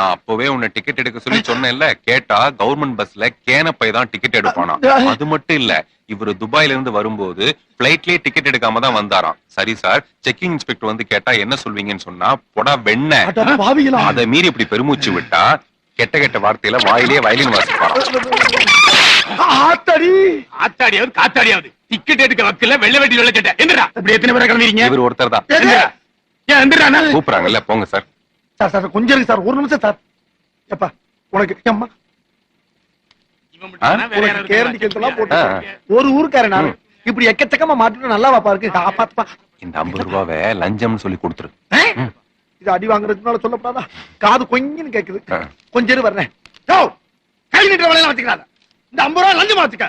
நான் அப்பவே உன்னை டிக்கெட் எடுக்க சொல்லி சொன்னேன்ல கேட்டா கவர்மெண்ட் பஸ்ல கேனப்பை தான் டிக்கெட் எடுப்பானா அது மட்டும் இல்ல இவரு துபாயில இருந்து வரும்போது பிளைட்லயே டிக்கெட் எடுக்காம தான் வந்தாராம் சரி சார் செக்கிங் இன்ஸ்பெக்டர் வந்து கேட்டா என்ன சொல்வீங்கன்னு சொன்னா பொடா வெண்ண அதை மீறி இப்படி பெருமூச்சு விட்டா கெட்ட கெட்ட வார்த்தையில வாயிலே வயலின் வாசிப்பாராம் ஆத்தடி ஆத்தாடியாவது காத்தாடியாவது டிக்கெட் எடுக்க வக்கல வெள்ள வெட்டி வெள்ள கேட்ட என்னடா இப்படி எத்தனை பேரை கிளம்பிறீங்க இவர் ஒருத்தர் தான் கூப்பிடுறாங்கல்ல போங்க சார் சார் சார் கொஞ்சம் இருங்க சார் ஒரு நிமிஷம் சார். எப்பா உனக்கு அம்மா. ஒரு ஊருக்காரன் நானு. இப்படி எக்கச்சக்கமா மாட்டிட்டு நல்லா வாப்பா இருக்கு. காப்பாத்துப்பா இந்த ஐம்பது ரூபாவை லஞ்சம்னு சொல்லி கொடுத்துரு. இது அடி வாங்குறதுனால சொல்லப்படாதா? காது கொஞ்சம் கேக்குது. கொஞ்சம் வர்றேன். கை நீட்டுற வேலையெல்லாம் வச்சுக்கிறாத. இந்த ஐம்பது ரூபா லஞ்சமா வச்சுக்க.